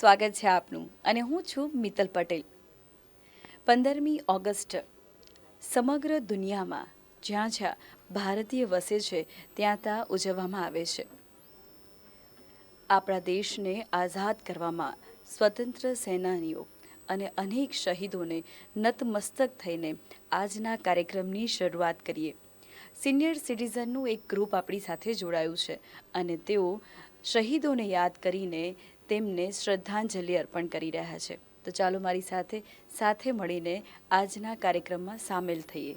સ્વાગત છે આપનું. અને હું છું મિતલ પટેલ. પંદરમી ઓગસ્ટ. સમગ્ર દુનિયામાં જ્યાં જ્યાં ભારતીય વસે છે, ત્યાં ત્યાં ઉજવવામાં આવે છે. આપણા દેશને આઝાદ કરવામાં સ્વતંત્ર સેનાનીઓ અને અનેક શહીદોને નતમસ્તક થઈને આજના કાર્યક્રમની શરૂઆત કરીએ. સિનિયર સિટીઝનનું એક ગ્રુપ આપણી સાથે જોડાયું છે અને તેઓ શહીદોને યાદ કરીને તેમને શ્રદ્ધાંજલિ અર્પણ કરી રહ્યા છે. તો ચાલો મારી સાથે સાથે મળીને આજના કાર્યક્રમમાં સામેલ થઈએ.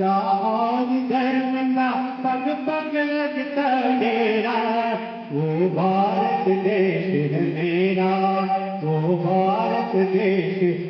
अहिंसा और धर्म का पग पग लगता डेरा वो भारत देश है मेरा वो भारत देश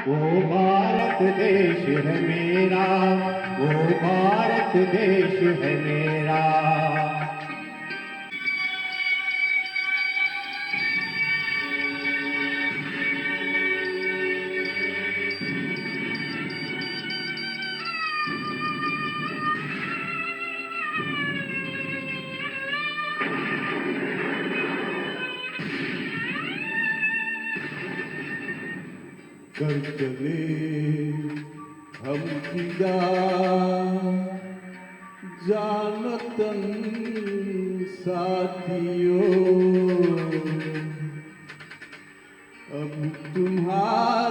ओ भारत देश है मेरा ओ भारत देश है मेरा जानतन साथियों अब तुम्हारा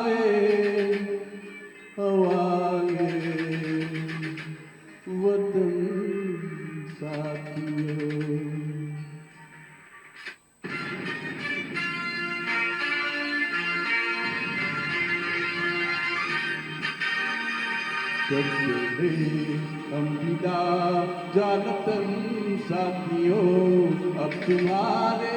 Sabios, up to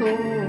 তো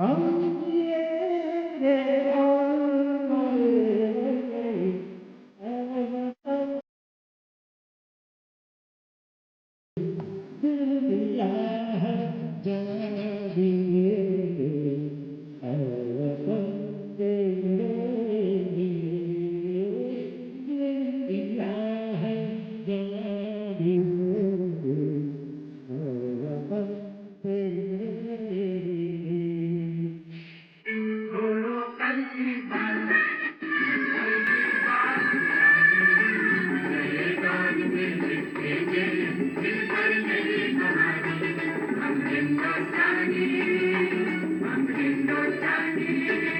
Oh, yeah. Hindustani, from Hindustani.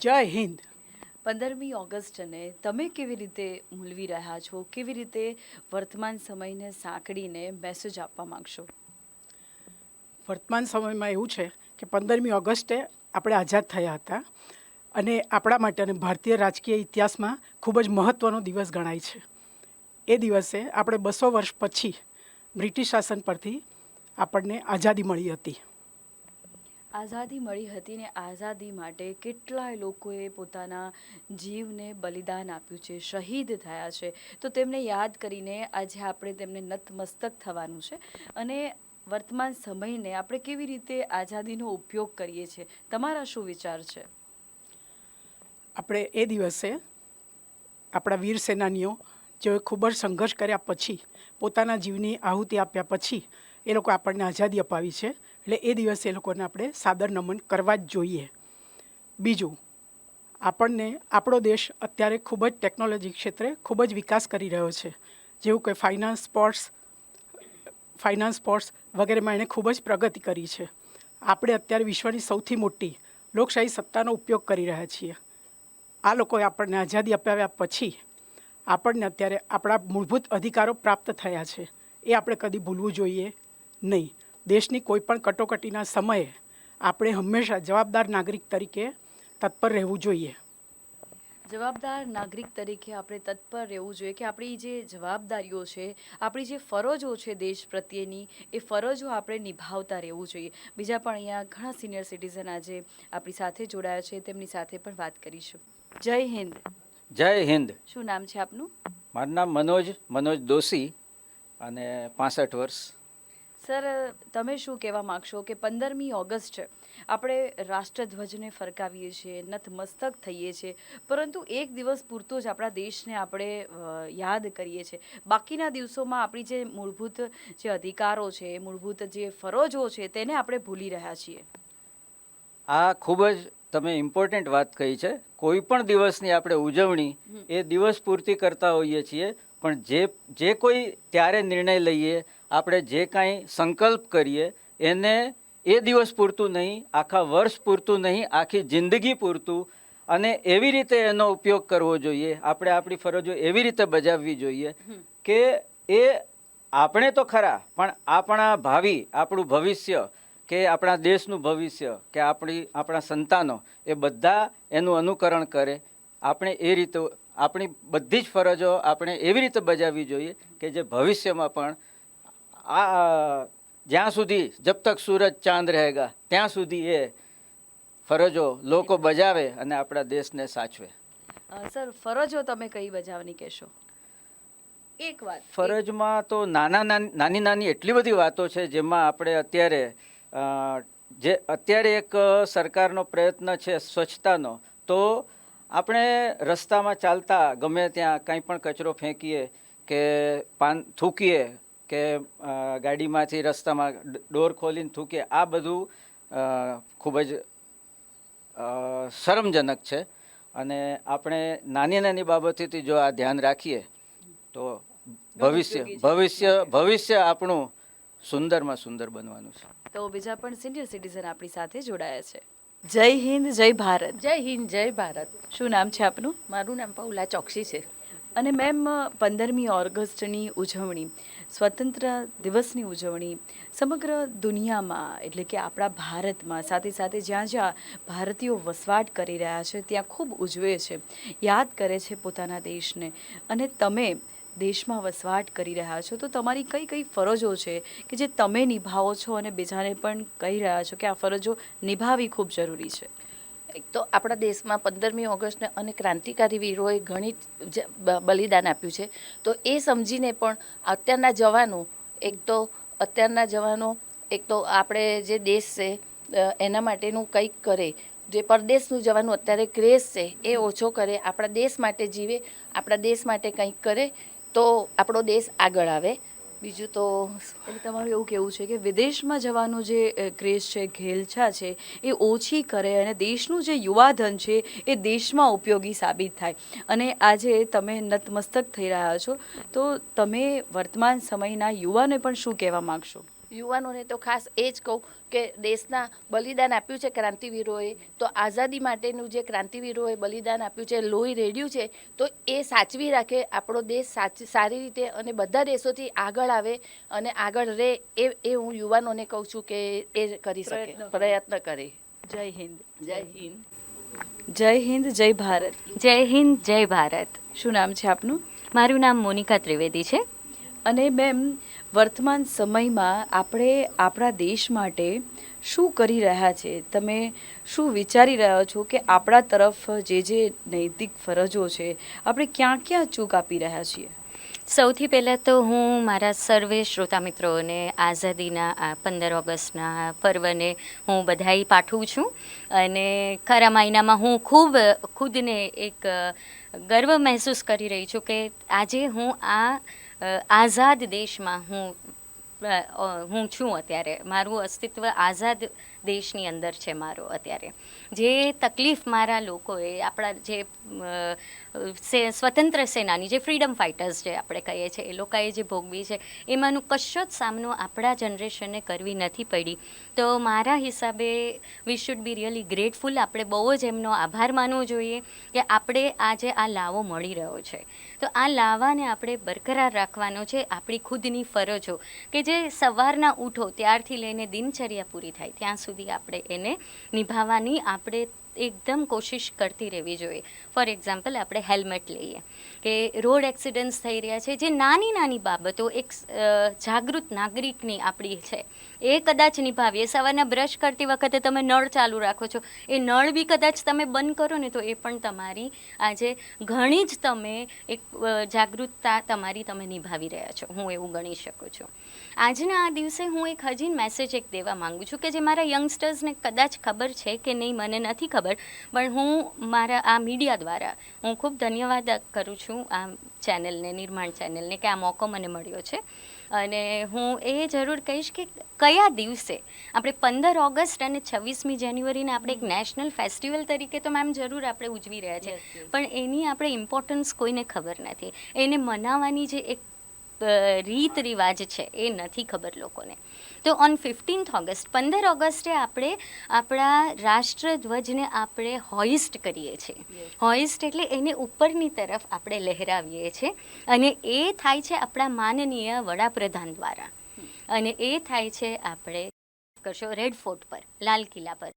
જય હિન્દ. પંદરમી ઓગસ્ટને તમે કેવી રીતે મૂલવી રહ્યા છો? કેવી રીતે વર્તમાન સમયને સાંકળીને મેસેજ આપવા માંગશો? વર્તમાન સમયમાં એવું છે કે પંદરમી ઓગસ્ટે આપણે આઝાદ થયા હતા અને આપણા માટે અને ભારતીય રાજકીય ઇતિહાસમાં ખૂબ જ મહત્ત્વનો દિવસ ગણાય છે. એ દિવસે આપણે બસો વર્ષ પછી બ્રિટિશ શાસન પરથી આપણને આઝાદી મળી હતી. આઝાદી મળી હતી ને આઝાદી માટે કેટલાય લોકોએ પોતાના જીવને બલિદાન આપ્યું છે, શહીદ થયા છે. તો તેમને યાદ કરીને આજે આપણે તેમને નતમસ્તક થવાનું છે અને વર્તમાન સમયને આપણે કેવી રીતે આઝાદીનો ઉપયોગ કરીએ છીએ, તમારા શું વિચાર છે? આપણે એ દિવસે આપણા વીર સેનાનીઓ જેઓએ ખૂબ જ સંઘર્ષ કર્યા પછી, પોતાના જીવની આહુતિ આપ્યા પછી, એ લોકો આપણને આઝાદી અપાવી છે. એટલે એ દિવસે એ લોકોને આપણે સાદર નમન કરવા જ જોઈએ. બીજું, આપણને, આપણો દેશ અત્યારે ખૂબ જ ટેકનોલોજી ક્ષેત્રે ખૂબ જ વિકાસ કરી રહ્યો છે. જેવું કે ફાઇનાન્સ સ્પોર્ટ્સ ફાઇનાન્સ સ્પોર્ટ્સ વગેરેમાં એણે ખૂબ જ પ્રગતિ કરી છે. આપણે અત્યારે વિશ્વની સૌથી મોટી લોકશાહી સત્તાનો ઉપયોગ કરી રહ્યા છીએ. આ લોકોએ આપણને આઝાદી અપાવ્યા પછી આપણને અત્યારે આપણા મૂળભૂત અધિકારો પ્રાપ્ત થયા છે. એ આપણે કદી ભૂલવું જોઈએ નહીં. દેશની કોઈપણ કટોકટીના સમયે આપણે હંમેશા જવાબદાર નાગરિક તરીકે તત્પર રહેવું જોઈએ. જવાબદાર નાગરિક તરીકે આપણે તત્પર રહેવું જોઈએ કે આપણી જે જવાબદારીઓ છે આપણી જે ફરજો છે દેશ પ્રત્યેની એ ફરજો આપણે નિભાવતા રહેવું જોઈએ. બીજા પણ અહીંયા ઘણા સિનિયર સિટીઝન આજે આપણી સાથે જોડાયા છે તેમની સાથે પણ વાત કરીશું. જય હિન્દ. જય હિન્દ. શું નામ છે આપનું? મારું નામ મનોજ મનોજ દોશી અને પાસઠ વર્ષ. સર તમે શું કહેવા માગશો કે પંદરમી ઓગસ્ટ આપણે રાષ્ટ્રધ્વજને ફરકાવીએ છીએ નતમસ્તક થઈએ છીએ પરંતુ એક દિવસ પૂરતું જ આપણા દેશને આપણે યાદ કરીએ છીએ. બાકીના દિવસોમાં આપણી જે મૂળભૂત જે અધિકારો છે મૂળભૂત જે ફરજો છે તેને આપણે ભૂલી રહ્યા છીએ. આ ખૂબ જ તમે ઇમ્પોર્ટન્ટ વાત કહી છે. કોઈ પણ દિવસની આપણે ઉજવણી એ દિવસ પૂરતી કરતા હોઈએ છીએ પણ જે જે કોઈ ત્યારે નિર્ણય લઈએ આપણે જે કાંઈ સંકલ્પ કરીએ એને એ દિવસ પૂરતું નહીં આખા વર્ષ પૂરતું નહીં આખી જિંદગી પૂરતું અને એવી રીતે એનો ઉપયોગ કરવો જોઈએ. આપણે આપણી ફરજો એવી રીતે બજાવવી જોઈએ કે એ આપણે તો ખરા પણ આપણા ભાવિ આપણું ભવિષ્ય કે આપણા દેશનું ભવિષ્ય કે આપણી આપણા સંતાનો એ બધા એનું અનુકરણ કરે. આપણે એ રીતે આપણી બધી જ ફરજો આપણે એવી રીતે બજાવવી જોઈએ કે જે ભવિષ્યમાં પણ આ જ્યાં સુધી જબ તક સૂરજ ચાંદ રહેગા ત્યાં સુધી એ ફરજો લોકો બજાવે અને આપણા દેશને સાચવે. સર ફરજો તમે કઈ બજાવવાની કહેશો? એક વાત ફરજમાં તો નાના નાની નાની એટલી બધી વાતો છે જેમાં આપણે અત્યારે જે અત્યારે એક સરકારનો પ્રયત્ન છે સ્વચ્છતાનો તો આપણે રસ્તામાં ચાલતા ગમે ત્યાં કંઈ પણ કચરો ફેંકીએ કે પાન થૂકીએ કે ગાડીમાંથી રસ્તામાં ડોર ખોલીને થૂકે આ બધું ખૂબ જ શરમજનક છે. અને આપણે નાની નાની બાબતોથી જો આ ધ્યાન રાખીએ તો ભવિષ્ય ભવિષ્ય ભવિષ્ય આપણું સુંદરમાં સુંદર બનવાનું છે. તો બીજા પણ સિનિયર સિટીઝન આપણી સાથે જોડાયા છે. જય હિન્દ જય ભારત. જય હિન્દ જય ભારત. શું નામ છે આપનું? મારું નામ પૌલા ચોકસી છે. અને મેમ, પંદરમી ઓગસ્ટની ઉજવણી, સ્વતંત્ર દિવસની ઉજવણી સમગ્ર દુનિયામાં, એટલે કે આપણા ભારતમાં, સાથે સાથે જ્યાં જ્યાં ભારતીયો વસવાટ કરી રહ્યા છે, ત્યાં ખૂબ ઉજવે છે, યાદ કરે છે પોતાના દેશને. અને તમે દેશમાં વસવાટ કરી રહ્યા છો, તો તમારી કઈ કઈ ફરજો છે કે જે તમે નિભાવો છો અને બીજાને પણ કહી રહ્યા છો કે આ ફરજો નિભાવી ખૂબ જરૂરી છે? એક તો આપણા દેશમાં પંદરમી ઓગસ્ટને અને ક્રાંતિકારી વીરોએ ઘણી બલિદાન આપ્યું છે. તો એ સમજીને પણ અત્યારના જવાનો, એક તો અત્યારના જવાનો, એક તો આપણે જે દેશ છે એના માટેનું કંઈક કરે, જે પરદેશનું જવાનું અત્યારે ક્રેઝ છે, એ ઓછો કરે, આપણા દેશ માટે જીવે, આપણા દેશ માટે કંઈક કરે, તો આપણો દેશ આગળ આવે. બીજું તો તમારું એવું કેવું છે કે વિદેશમાં જવાનું જે ક્રેઝ છે, ઘેલછા છે, એ ઓછી કરે અને દેશનું જે યુવાધન છે, એ દેશમાં ઉપયોગી સાબિત થાય. અને આજે તમે નતમસ્તક થઈ રહ્યા છો, તો તમે વર્તમાન સમયના યુવાને પણ શું કહેવા માગશો? યુવાનોને તો ખાસ એ જ કહું કે દેશના બલિદાન આપ્યું છે ક્રાંતિવીરોએ તો આઝાદી માટેનું જે ક્રાંતિવીરોએ બલિદાન આપ્યું છે લોહી રેડ્યું છે તો એ સાચવી રાખે આપણો દેશ સાચ સારી રીતે અને બધા દેશોથી આગળ આવે અને આગળ રહે એ એ હું યુવાનોને કહું છું કે એ કરી શકે. પ્રયત્ન કરે. જય હિન્દ. જય હિન્દ. જય હિન્દ જય ભારત. જય હિન્દ જય ભારત. શું નામ છે આપનું? મારું નામ મોનિકા ત્રિવેદી છે. અને મેમ વર્તમાન સમયમાં આપણે આપણા દેશ માટે શું કરી રહ્યા છે? તમે શું વિચારી રહ્યા છો કે આપણા તરફ જે જે નૈતિક ફરજો છે, આપણે ક્યાં ક્યાં ચૂક આપી રહ્યા છીએ? સૌથી પહેલાં તો હું મારા સર્વે શ્રોતા મિત્રોને આઝાદીના, આ પંદર ઓગસ્ટના પર્વને હું બધાઈ પાઠવું છું. અને ખરા મહિનામાં હું ખૂબ, ખુદને એક ગર્વ મહેસૂસ કરી રહી છું કે આજે હું આ આઝાદ દેશમાં હું હું છું અત્યારે. મારું અસ્તિત્વ આઝાદ દેશની અંદર છે મારો અત્યારે. જે તકલીફ મારા લોકોએ, આપણા જે સ્વતંત્ર સેનાની જે ફ્રીડમ ફાઇટર્સ જે આપણે કહીએ છીએ, એ લોકોએ જે ભોગવી છે, એમાંનું કશો જ સામનો આપણા જનરેશનને કરવી નથી પડી. તો મારા હિસાબે we should be really grateful આપણે બહુ જ એમનો આભાર માનવો જોઈએ કે આપણે આજે આ લાવો મળી રહ્યો છે. તો આ લાવાને આપણે બરકરાર રાખવાનો છે આપણી ખુદની ફરજો કે જે સવારના ઉઠો ત્યારથી લઈને દિનચર્યા પૂરી થાય, ત્યાં સુધી આપણે એને નિભાવવાની, આપણે એકદમ કોશિશ કરતી રહેવી જોઈએ. ફોર એક્ઝામ્પલ આપણે હેલ્મેટ લઈએ કે રોડ એક્સિડન્ટ્સ થઈ રહ્યા છે. જે નાની નાની બાબતો એક જાગૃત નાગરિકની આપણી છે. એ કદાચ નિભાવીએ. સવારના બ્રશ કરતી વખતે તમે નળ ચાલુ રાખો છો. એ નળ બી કદાચ તમે બંધ કરો ને તો એ પણ તમારી આજે ઘણી જ તમે એક જાગૃતતા તમારી તમે નિભાવી રહ્યા છો. હું એવું ગણી શકું છું. આજના આ દિવસે હું એક હજી મેસેજ એક દેવા માંગુ છું કે જે મારા યંગસ્ટર્સને કદાચ ખબર છે કે નહીં, મને નથી ખબર, પણ હું મારા આ મીડિયા દ્વારા હું ખૂબ ધન્યવાદ કરું છું આ ચેનલને નિર્માણ ચેનલને કે આ મોકો મને મળ્યો છે. અને હું એ જરૂર કહીશ કે કયા દિવસે? આપણે પંદર ઓગસ્ટ અને છવ્વીસમી જાન્યુઆરીને આપણે એક નેશનલ ફેસ્ટિવલ તરીકે તો મેમ જરૂર આપણે ઉજવી રહ્યા છે. પણ એની આપણે ઇમ્પોર્ટન્સ કોઈને ખબર નથી. એને મનાવવાની જે એક રીત રિવાજ છે એ નથી ખબર લોકોને. તો ઓન ફિફ્ટીન્થ ઓગસ્ટ પંદર ઓગસ્ટે આપણે આપણા રાષ્ટ્રધ્વજને આપણે હોઇસ્ટ કરીએ છીએ. હોઇસ્ટ એટલે એને ઉપરની તરફ આપણે લહેરાવીએ છીએ અને એ થાય છે આપણા માનનીય વડાપ્રધાન દ્વારા. અને એ થાય છે આપણે કરશો રેડ ફોર્ટ પર લાલ કિલ્લા પર.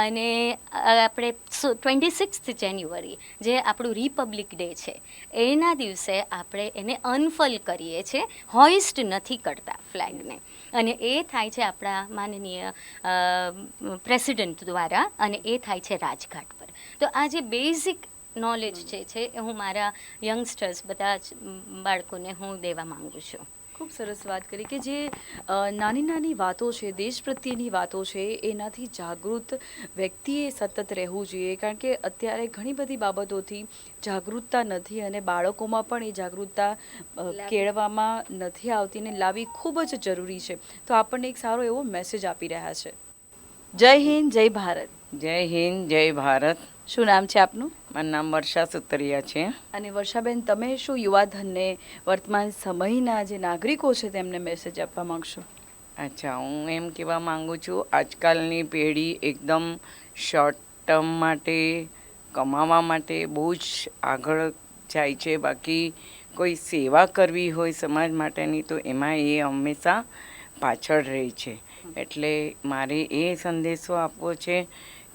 અને આપણે ટ્વેન્ટી સિક્સ્થ જાન્યુઆરી જે આપણું રિપબ્લિક ડે છે, એના દિવસે આપણે એને અનફલ કરીએ છીએ હોઇસ્ટ નથી કરતા ફ્લેગને અને એ થાય છે આપણા માનનીય પ્રેસિડેન્ટ દ્વારા, અને એ થાય છે રાજઘાટ પર. તો આ જે બેઝિક નોલેજ જે છે, એ હું મારા યંગસ્ટર્સ બધા જ બાળકોને હું દેવા માગું છું. ખૂબ સરસ વાત કરી કે જે નાની નાની વાતો છે દેશ પ્રત્યેની વાતો છે એનાથી જાગૃત વ્યક્તિએ સતત રહેવું જોઈએ. કારણ કે અત્યારે ઘણી બધી બાબતોથી જાગૃતતા નથી અને બાળકોમાં પણ એ જાગૃતતા કેળવામાં નથી આવતી ને લાવવી ખૂબ જ જરૂરી છે. તો આપણને એક સારો એવો મેસેજ આપી રહ્યા છે. જય હિન્દ જય ભારત. જય હિન્દ જય ભારત. શું નામ છે આપનું? મારું નામ વર્ષા સુતરિયા છે. અને વર્ષાબેન તમે શું યુવાધનને વર્તમાન સમયના જે નાગરિકો છે તેમને મેસેજ આપવા માંગશો? અચ્છા હું એમ કહેવા માંગુ છું આજકાલની પેઢી એકદમ શોર્ટ ટર્મ માટે કમાવા માટે બહુ જ આગળ જાય છે. બાકી કોઈ સેવા કરવી હોય સમાજ માટેની તો એમાં એ હંમેશા પાછળ રહે છે. એટલે મારે એ સંદેશો આપવો છે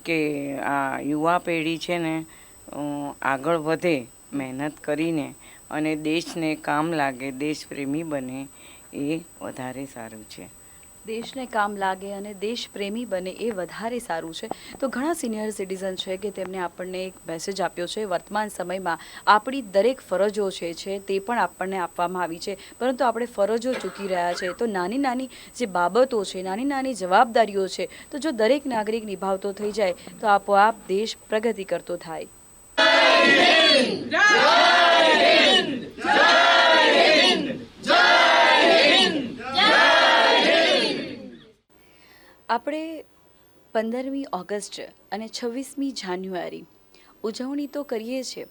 કે આ યુવા પેઢી છે ને આગળ વધે, મહેનત કરીને અને દેશને કામ લાગે, દેશપ્રેમી બને એ વધારે સારું છે. દેશને કામ લાગે અને દેશ પ્રેમી બને એ વધારે સારું છે. તો ઘણા સિનિયર સિટીઝન છે કે તેમણે આપણને એક મેસેજ આપ્યો છે, વર્તમાન સમયમાં આપણી દરેક ફરજો છે છે તે પણ આપણને આપવામાં આવી છે. પરંતુ આપણે ફરજો ચૂકી રહ્યા છે. તો નાની નાની જે બાબતો છે, નાની નાની જવાબદારીઓ છે, તો જો દરેક નાગરિક નિભાવતો થઈ જાય, તો આપોઆપ દેશ પ્રગતિ કરતો થાય. આપણે પંદરમી ઓગસ્ટ અને છવ્વીસમી જાન્યુઆરી ઉજવણી તો કરીએ છીએ.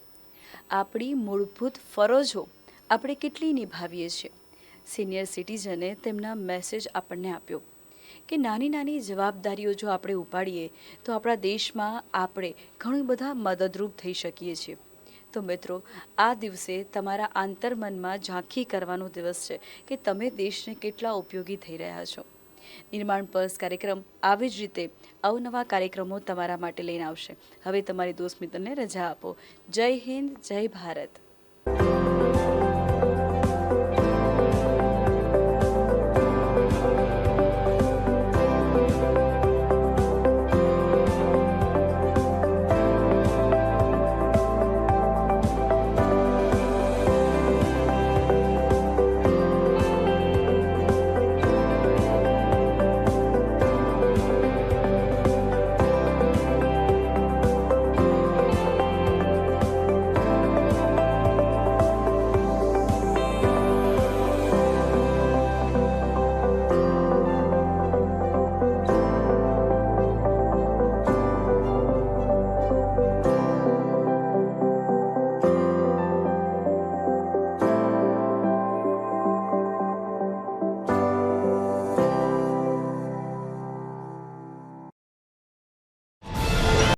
આપણી મૂળભૂત ફરજો આપણે કેટલી નિભાવીએ છીએ. સિનિયર સિટીઝને તેમના મેસેજ આપણને આપ્યો કે નાની નાની જવાબદારીઓ જો આપણે ઉપાડીએ તો આપણા દેશમાં આપણે ઘણું બધા મદદરૂપ થઈ શકીએ છીએ. તો મિત્રો, આ દિવસે તમારા આંતરમનમાં ઝાંખી કરવાનો દિવસ છે કે તમે દેશને કેટલા ઉપયોગી થઈ રહ્યા છો. નિર્માણ પર્સ કાર્યક્રમ આવી જ રીતે અવનવા કાર્યક્રમો તમારા માટે લઈને આવશે. હવે તમારી દોસ્ત મિત્રને રજા આપો. જય હિન્દ, જય ભારત.